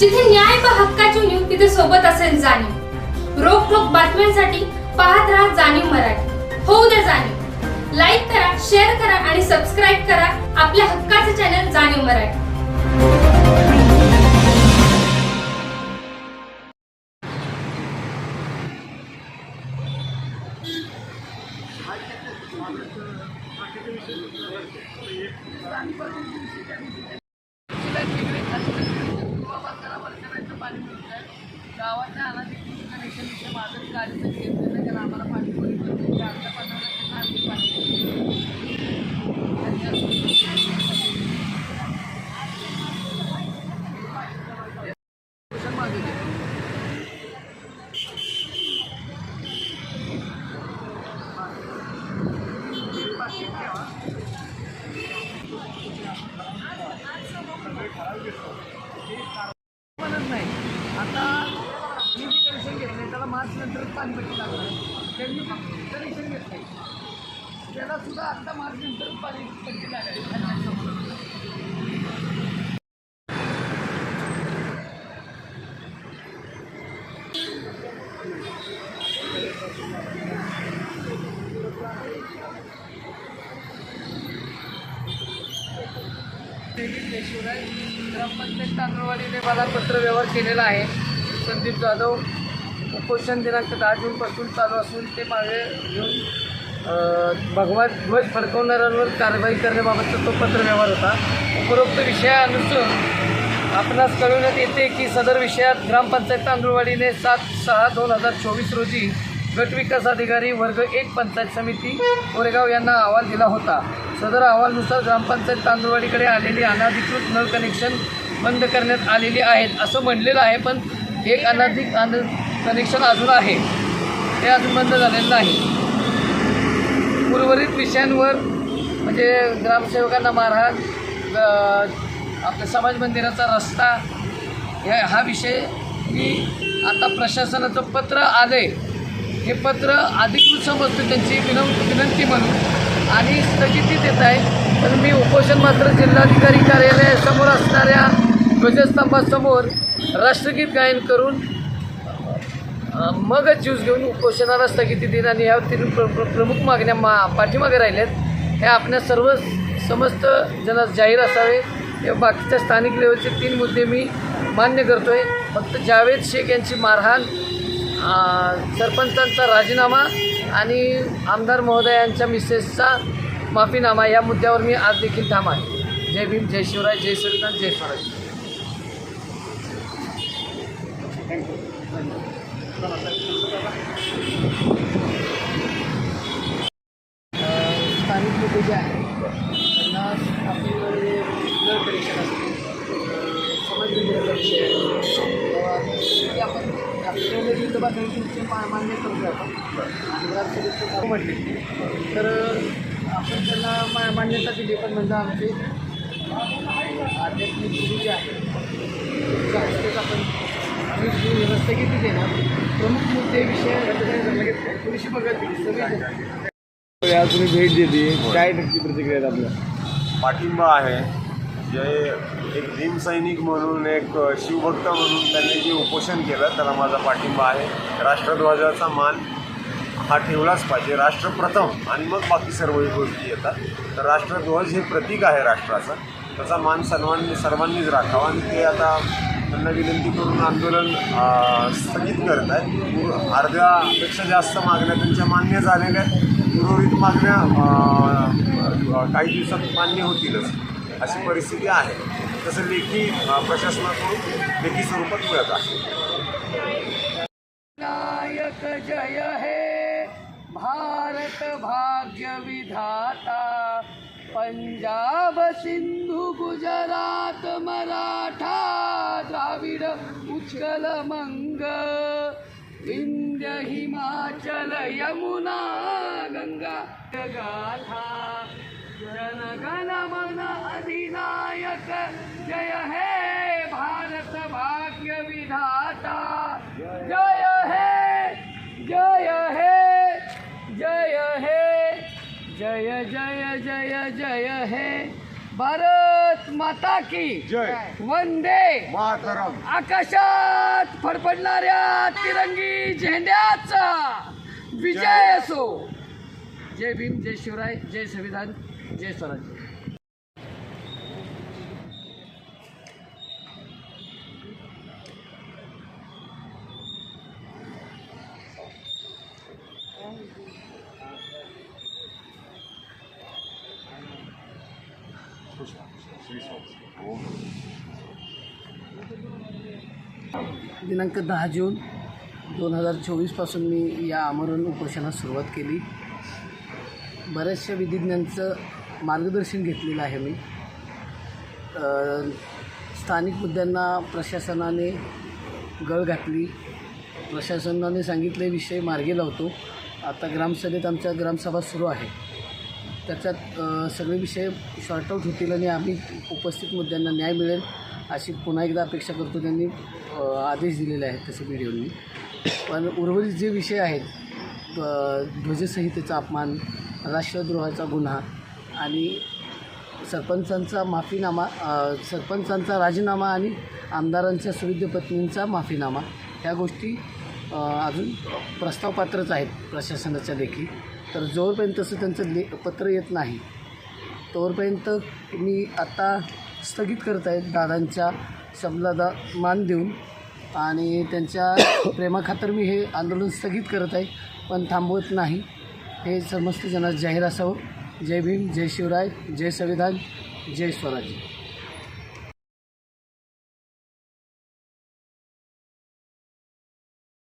जिथे न्याय पहा हक्काची नीव तिथे सोबत असेल जाणीव. रोखोक बातम्यांसाठी पाहत राहा जाणीव मराठी. होऊ द्या जाणीव. लाईक करा शेअर करा आणि सबस्क्राईब करा आपल्या हक्काचे चॅनल जाणीव मराठी. गावाच्या अनाधिकृत कनेक्शनविषयी माझं कार्य तर घेतलं आम्हाला पाणी पुरवठा करतो. ते आमच्या पंधरा टक्के पाणी Thank you घे. म्हणत नाही आता मी जे कनेक्शन घेतलं त्याला मार्च नंतर पाणीपट्टी लागणार. त्यांनी फक्त कनेक्शन घेतलं त्याला सुद्धा आत्ता मार्च नंतर पाणीपट्टी लागायची शिवराय ग्रामपंचायत तांदूळवाडीने मला पत्रव्यवहार केलेला आहे. संदीप जाधव उपोषण दिनांक दहा जूनपासून चालू असून ते मागे घेऊन भगवान ध्वज फडकवणाऱ्यांवर कारवाई करण्याबाबतचा तो पत्रव्यवहार होता. उपरोक्त विषयानुसार आपणास कळविण्यात येते की सदर विषयात ग्रामपंचायत तांदूळवाडीने सात सहा दोन हजार चोवीस रोजी गटविकास अधिकारी वर्ग एक पंचायत समिती कोरेगाव यांना अहवाल दिला होता. सदर अहवालनुसार ग्रामपंचायत तांदुळवाडीकडे आलेली अनाधिकृत नळ कनेक्शन बंद करण्यात आलेली आहेत. असं म्हणलेलं आहे पण एक अनाधिक अन कनेक्शन अजून आहे. ते अजून बंद झालेलं नाही. उर्वरित विषयांवर म्हणजे ग्रामसेवकांना मारहाण आपल्या समाज मंदिराचा रस्ता ह्या हा विषय मी आता प्रशासनाचं पत्र आले हे पत्र अधिकृत समजतो त्यांची विनव विनंती म्हणून. आणि स्थगिती देत आहे पण मी उपोषण मात्र जिल्हाधिकारी कार्यालयासमोर असणाऱ्या ध्वजस्तंभासमोर राष्ट्रगीत गायन करून मगच ज्यूस घेऊन उपोषणाला स्थगिती दिन आणि ह्या तीन प्र प्र प्रमुख मागण्या मा पाठीमागे राहिल्यात. ह्या आपल्या सर्व समस्त जनास जाहीर असावे या बाकीच्या स्थानिक लेवलचे तीन मुद्दे मी मान्य करतो आहे फक्त जावेद शेख यांची मारहाण सरपंचांचा राजीनामा आणि आमदार महोदयांच्या मिसेसचा माफीनामा या मुद्द्यावर मी आज देखील थांब आहे. जय भीम जय शिवराय जय संविधान जय स्वराज. स्थानिक मुद्दे जे आहेत त्यांना आपल्याकडे नळ असते. समाज मंदिराचा आहे. आपण आपल्याला विविध बातमीचे मान्य करतो आपण. ग्रामसभेचे म्हटले. तर आपण त्यांना मा मान्यता दिली पण म्हणजे आमचे आध्यात्मिक गुरु जे आहे त्यांच्या हस्तेच आपण स्थगिती देणार प्रमुख मुद्दे विषय थोडीशी बघत सगळी आज तुम्ही भेट दिली काय नक्की प्रतिक्रिया आपल्या पाठिंबा आहे. जे एक भीमसैनिक म्हणून एक शिवभक्त म्हणून त्यांनी जे उपोषण केलं त्याला माझा पाठिंबा आहे. राष्ट्रध्वजाचा मान हा ठेवलाच पाहिजे. राष्ट्र प्रथम आणि मग बाकी सर्व गोष्टी येतात. तर राष्ट्रध्वज हे प्रतीक आहे राष्ट्राचं. त्याचा मान सर्वांनी सर्वांनीच राखावा. आणि ते आता त्यांना विनंती करून आंदोलन स्थगित करत आहेत. अर्ध्यापेक्षा जास्त मागण्या त्यांच्या मान्य झालेल्या आहेत. उर्वरित मागण्या काही दिवसात मान्य होतीलच अशी परिस्थिती आहे. तसं लेखी प्रशासनाकडून लेखी स्वरूपात मिळत आहे. पंजाब सिंधू गुजरात मराठा द्राविड उत्कल मंग विंध्य हिमाचल यमुना गंगा गाथा जनगण मन अधिनायक जय हे भारत भाग्य विधाता जय हे जय हे जय हे जय जय जय जय हे भारत माता की. जय. वंदे. मातरम. आकाशात फडफडणाऱ्या तिरंगी झेंड्याचा विजय असो. जय भीम जय शिवराय जय संविधान जय स्वराज्य. दिनांक दहा जून दोन हजार चोवीसपासून मी या आमरण उपोषणास सुरुवात केली. बऱ्याचशा विधिज्ञांचं मार्गदर्शन घेतलेलं आहे मी. स्थानिक मुद्द्यांना प्रशासनाने गळ घातली. प्रशासनाने सांगितले विषय मार्गी लावतो. आता ग्रामसभेत आमच्या ग्रामसभा सुरू आहे. त्याच्यात सगळे विषय शॉर्टआउट होतील आणि आम्ही उपस्थित मुद्द्यांना न्याय मिळेल. अशी पुन्हा एकदा अपेक्षा करतो त्यांनी आदेश दिलेले आहेत तसे व्हिडिओनी पण उर्वरित जे विषय आहेत ध्वजसंहितेचा अपमान राष्ट्रद्रोहाचा गुन्हा आणि सरपंचांचा माफीनामा सरपंचांचा राजीनामा आणि आमदारांच्या सुविद्य पत्नींचा माफीनामा ह्या गोष्टी अजून प्रस्तावपात्रच आहेत प्रशासनाच्या देखील. तर जोरपर्यंत तसं त्यांचं ले पत्र येत नाही तोवरपर्यंत मी आत्ता स्थगित करत आहेत दादांच्या शब्दाला मान देऊन. आणि त्यांच्या प्रेमाखातर मी हे आंदोलन स्थगित करत आहे पण थांबवत नाही. हे समस्त जणांना जाहीर असावं. जय भीम जय शिवराय जय संविधान जय स्वराज्य.